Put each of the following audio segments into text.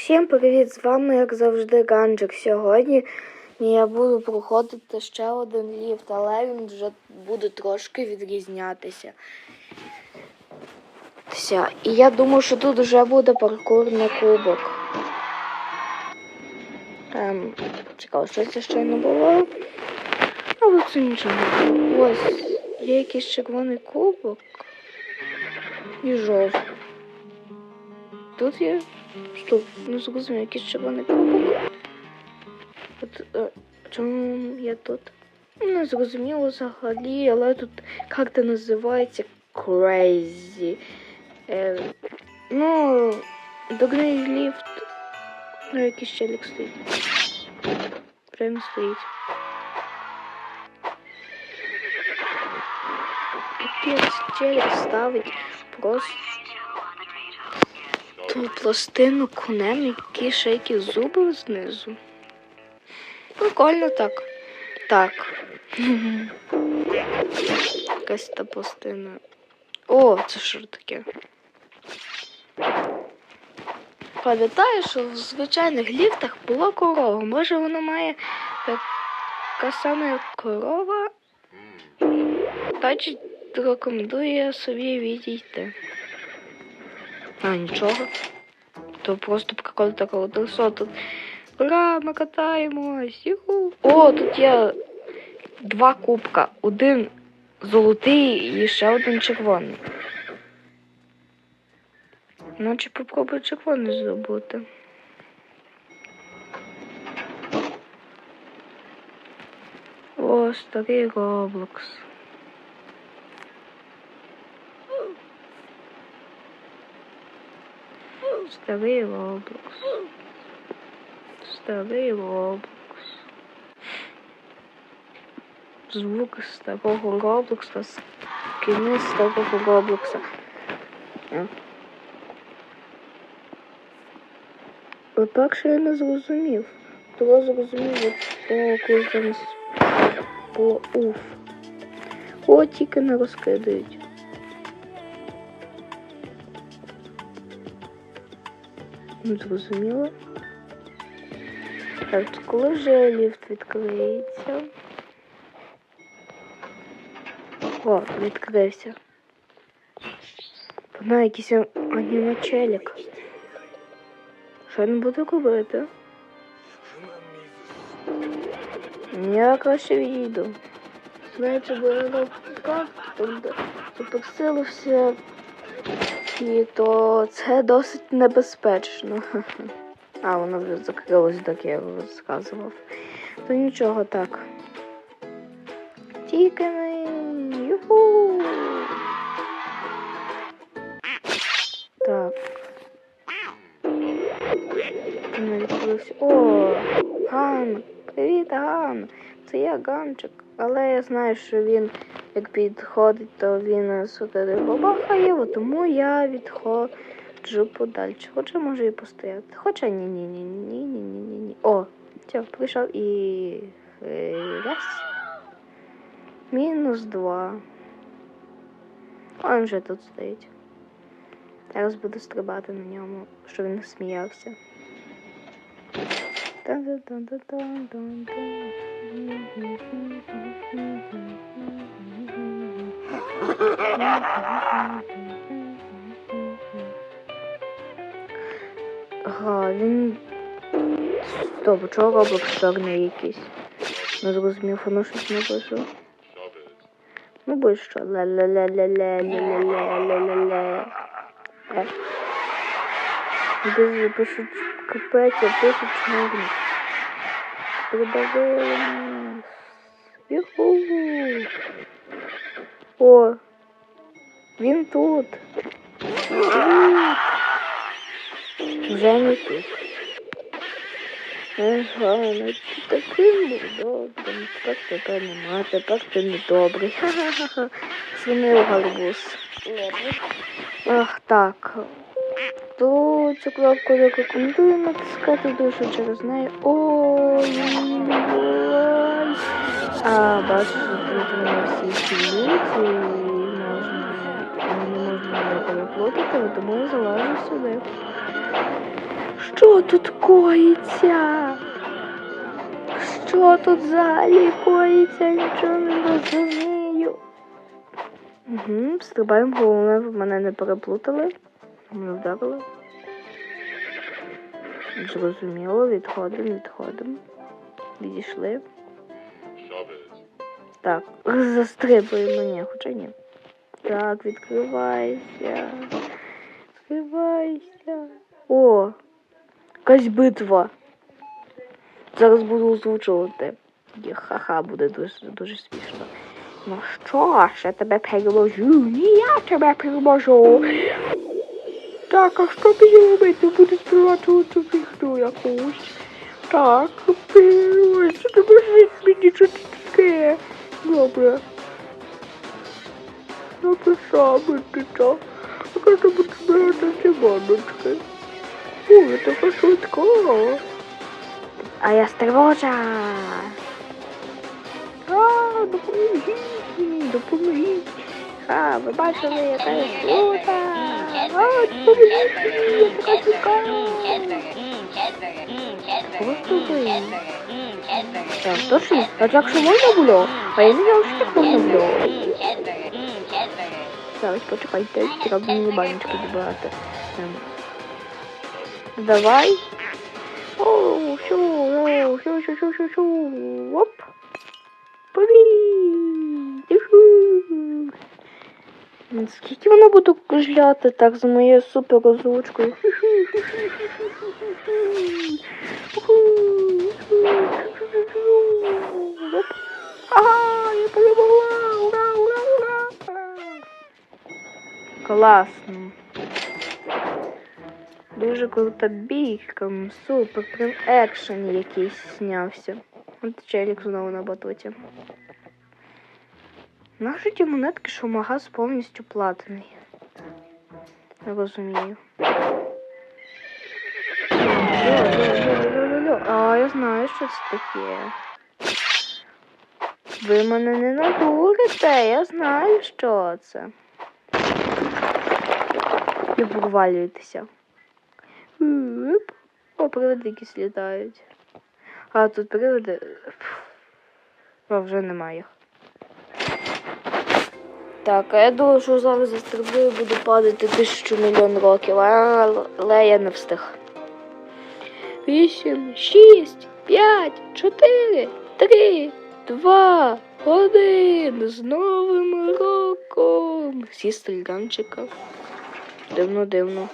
Всім привіт! З вами, як завжди, Ганджик. Сьогодні я буду проходити ще один ліфт, але він вже буде трошки відрізнятися. Ся. І я думаю, що тут вже буде паркурний кубок. Ем, цікаво, що це ще не було. Але це нічого. Ось, є якийсь червоний кубок і жовтий. Тут є. Стоп, не зрозумів, якийсь червоний кубок. От е, чому я тут? Не зрозуміло взагалі, але тут карта називається Crazy. Е, ну, дурний ліфт. Ну, якийсь челік стоїть. Прямо стоїть. Капець, челік ставить просто ту пластину конем, які ще які зуби знизу. Прикольно так. Так. Якась та пластина. О, це що таке? Пам'ятаю, що в звичайних ліфтах була корова. Може вона має така сама корова? Значить, рекомендую собі відійти. А, нічого. То просто прикольно такого колесо тут. Ура, ми катаємось! Юху! О, тут є два кубка. Один золотий і ще один червоний. Ну, чи попробую червоний здобути. О, старий Роблокс. Старий Роблокс. Старий Роблокс. Звук старого Роблокса, кінець старого Роблокса. Е. Що я не зрозумів. Того зрозумів коли замість було уф. О, тільки не розкидають. Зрозуміло. Так, коли вже ліфт відкриється? О, відкрився. Вона якийсь анімачелік. Що він буде робити? Я краще відійду. Знаєте, бо я на там де суперсилився, і то це досить небезпечно. А, воно вже закрилось, так я розказував. То нічого так. Ми. Юху! Так. Не відкрився. О, Ган! Привіт, Ган! Це я Ганчик. Але я знаю, що він як підходить, то він сюди бабахає, тому я відходжу подальше. Хоча можу і постояти. Хоча ні, ні, ні, ні, ні, ні, ні, ні. О, все, прийшов і раз. Мінус два. А він вже тут стоїть. Зараз буду стрибати на ньому, щоб він сміявся. Ага, він. Стоп, чого робок чорний якийсь? Не зрозумів, воно щось напишу. Ну будь що. ла ла ла ла ла ла ла ла ла ла. Дуже пишуть капець, а пишуть чорний. Прибавили нас. Юху. О, він тут. Вже не тут. Ага, ну ти таким був добрим. Тепер нема, тепер ти не добрий. Ха-ха-ха. Свинив гарбуз. Ах, так. То цю кнопку рекомендую натискати душу через неї. Ой. А, бачиш, тут на всі філіці можна не можна не переплутати, тому я залажу сюди. Що тут коїться? Що тут взагалі коїться? Нічого не розумію. Угу, стрибаємо головне, щоб мене не переплутали. Не вдарили. Зрозуміло, відходимо, відходимо. Відійшли. Так, застрибуємо, ні, хоча ні. Так, відкривайся. Відкривайся. О! Якась битва. Зараз буду озвучувати. Ха-ха, буде дуже, дуже смішно. Ну що ж, я тебе переможу. Я тебе переможу. Так, а що мені робити? Буду співати оцю фігню якусь. Так, що ти можеш Добре. Написав ти то. А коли буде збирати ці баночки? Ой, така швидка. А я стривожа. А, допоможіть, мені, допоможіть. А, ви бачили, яка я крута. А, допоможіть мені, я така швидка. Просто ви. Так, точно? А так що можна було? А я не знав, що так можна було. Зараз почекайте, треба мені баночки збирати. Ем. Давай. Оу, шо, оу, шо, шо, шо, шо, шо. Оп. Привіт. Скільки вона буде кружляти так з моєю супер озвучкою? Ага, я перемогла! Ура, ура, ура! Класно. Дуже крута бійка, супер, прям екшен якийсь снявся. От челік знову на батуті. Наші ті монетки, що магаз повністю платний. Не розумію. А я знаю, що це таке. Ви мене не надурите, я знаю, що це. І провалюєтеся. О, приводи якісь літають. А тут приводи. Вже немає їх. Так, а я думаю, що зараз застріблю і буду падати тисячу мільйон років, але я не встиг. Вісім, шість, п'ять, чотири, три, два, один. З Новим роком. Всі стрілянчика. Дивно, дивно.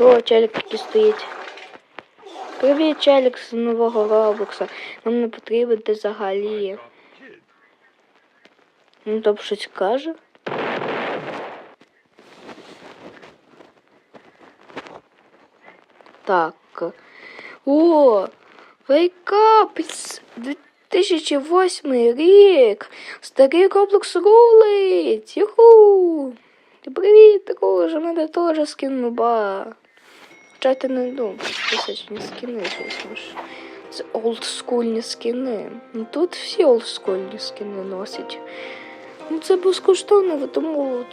О, челік який стоїть. Привіт, челік з нового Роблокса. Нам не потрібен ти взагалі. Ну, там щось каже. Так. О! Вейкап! 2008 рік! Старий Роблокс рулить! Юху! Привіт, друже, мене теж скину ба. Хоча ти не ну, тисячні скини, звісно ж. Це олдскульні скини. Ну тут всі олдскульні скини носять. Ну це безкоштовно, тому.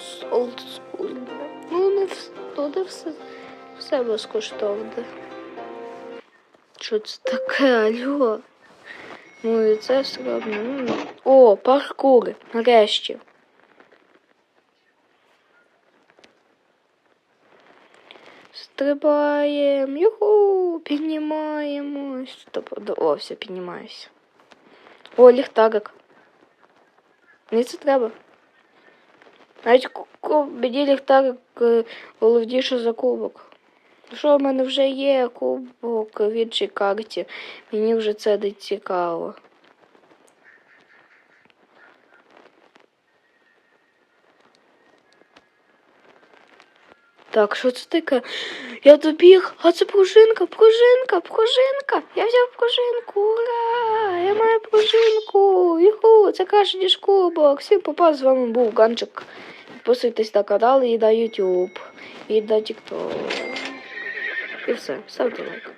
Ну не туди все, все безкоштовне. Що це таке, алло? Ну і це все. Ну, о, паркур, нарешті. Стрибаємо, юху, піднімаємось. О, все, піднімаюся. О, ліхтарик. Мені це треба. Навіть мені ліхтарик е, головніше за кубок. Що в мене вже є кубок в іншій карті. Мені вже це не цікаво. Так, що це таке? Я добіг, а це пружинка, пружинка, пружинка. Я взяв пружинку. Ура! Я маю пружинку. Юху, це краще, ніж кубок. Всім попав, з вами був Ганчик. Підписуйтесь на канал і на YouTube, і на TikTok. І все, ставте лайк.